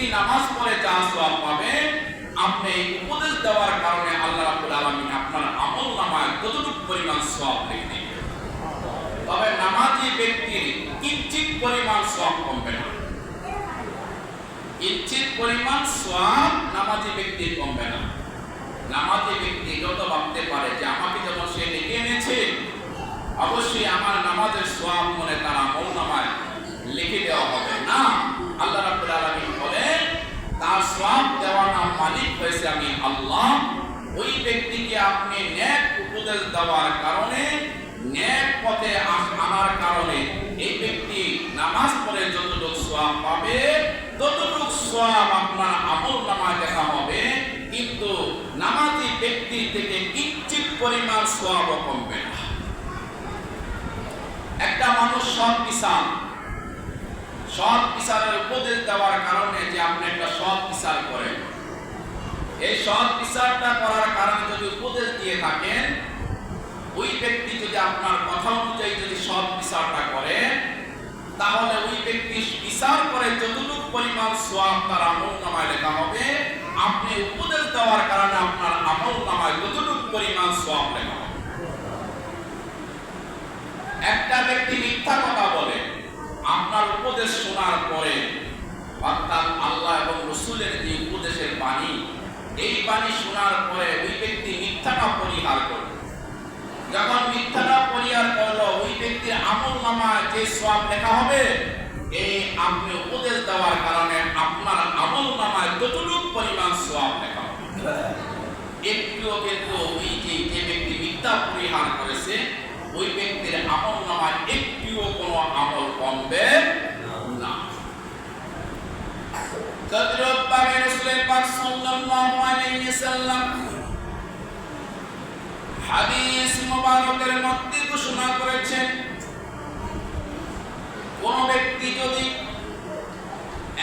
ব্যক্তি নামাজ পড়ে যা সওয়াব পাবে আপনি উপদেশ দেওয়ার কারণে আল্লাহ রাব্বুল আলামিন আপনার আমল নামায় কতটুকু পরিমাণ দিবেন? তবে নামাজি ব্যক্তির কিঞ্চিত পরিমাণ কমবে না। কিঞ্চিত পরিমাণ নামাজি কমবে না। নামাজি ব্যক্তি যত ভাবতে পারে যে আমাকে যখন সে ডেকে এনেছে, অবশ্যই আমার নামাজের সওয়াব মনে দেওয়ার নাম মালিক হয়েছে আমি আল্লাহ। ওই ব্যক্তিকে আপনি ন্যাক উপদেশ দেওয়ার কারণে, ন্যাক পথে আনার কারণে এই ব্যক্তি নামাজ পড়ে যতটুকু সওয়াব পাবে, ততটুকু সওয়াব আপনার আমল নামায় দেখা হবে। কিন্তু নামাজি ব্যক্তি থেকে কিঞ্চিত পরিমাণ সওয়াব কমবে না। একটা মানুষ সৎ কিসান সৎ কিসানের উপদেশ দেওয়ার কারণে যে আপনি একটা সৎ কিসান করেন। এই সৎ বিচারটা করার কারণে যদি উপদেশ দিয়ে থাকেন, ওই ব্যক্তি যদি আপনার কথা অনুযায়ী যদি সৎ বিচারটা করে, তাহলে ওই ব্যক্তি বিচার করে যতটুকু পরিমাণ সোয়াব তার আমল নামায় লেখা হবে। আপনি উপদেশ দেওয়ার কারণে আপনার আমল নামায় যতটুকু পরিমাণ সোয়াব লেখা হবে একটা ব্যক্তি মিথ্যা কথা বলে আপনার উপদেশ শোনার পরে অর্থাৎ আল্লাহ এবং রসুলের যে উপদেশের বাণী এই বাণী শোনার পরে ওই ব্যক্তি মিথ্যাটা পরিহার করবে যখন মিথ্যাটা পরিহার করল, ওই ব্যক্তির আমল নামায় যে সব লেখা হবে এই আপনি উপদেশ দেওয়ার কারণে আপনার আমল পরিমাণ সব লেখা হবে। একটুও কিন্তু ওই যে যে ব্যক্তি মিথ্যা পরিহার করেছে, ওই ব্যক্তির আমল নামায় একটুও কোনো আমল কমবে না তদ্রুপভাবে কোন ব্যক্তি যদি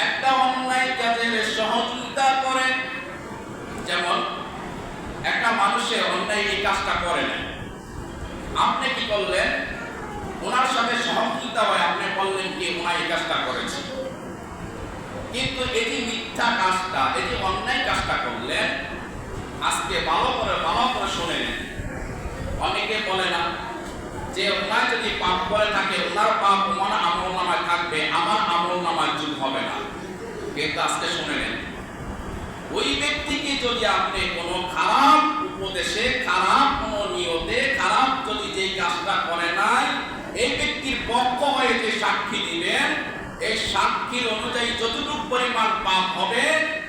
একটা অন্যায় সহযোগিতা করে, যেমন একটা মানুষের অন্যায় এই কাজটা করে না, আপনি কি করলেন? ওনার সাথে সহযোগিতা হয়, আপনি বললেন কি ওনার এই কাজটা কিন্তু যে মিথ্যা কাজটা যে অন্যায় কাজটা করলেন। আজকে ভালো করে ভালো করে শুনে অনেকে বলে না, যে ওনার যদি পাপ করে থাকে, ওনার পাপ ওনার আমল নামায় থাকবে, আমার আমল নামায় যুগ হবে না। কিন্তু আজকে শুনে নেন, ওই ব্যক্তিকে যদি আপনি কোনো খারাপ উপদেশে, খারাপ কোনো নিয়তে, খারাপ যদি যেই কাজটা করে নাই, এই ব্যক্তির পক্ষ হয়ে যে সাক্ষী দিবেন এই সাক্ষীর অনুযায়ী যতটুকু পরিমাণ পাপ হবে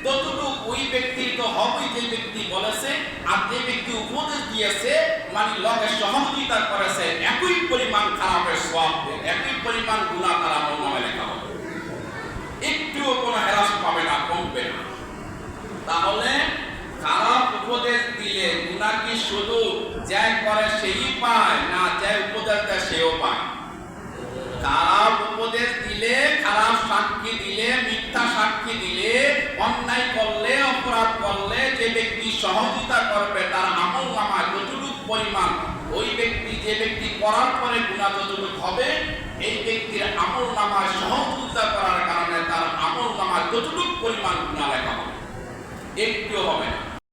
ততটুকু ওই ব্যক্তির তো হবেই যে ব্যক্তি বলেছে আর ব্যক্তি উপদেশ দিয়েছে মানে লগে সহযোগিতা করেছে, একই পরিমাণ খারাপের সব একই পরিমাণ গুণা তার আমল নামে লেখা হবে। একটুও কোনো হ্রাস পাবে না, কমবে না। তাহলে খারাপ উপদেশ দিলে গুণা কি শুধু যাই করে, সেই পায়, না যাই উপদেশ দেয়, সেও পায়? খারাপ উপদেশ দিলে খারাপ সাক্ষী দিলে মিথ্যা সাক্ষী দিলে অন্যায় করলে অপরাধ করলে যে ব্যক্তি সহযোগিতা করবে, তার আমল নামায় যতটুক পরিমাণ ওই ব্যক্তি, যে ব্যক্তি করার পরে গুণা যতটুক হবে, এই ব্যক্তির আমল নামায় সহযোগিতা করার কারণে তার আমল নামায় যতটুক পরিমাণ গুণা লেখা হবে একটিও হবে না।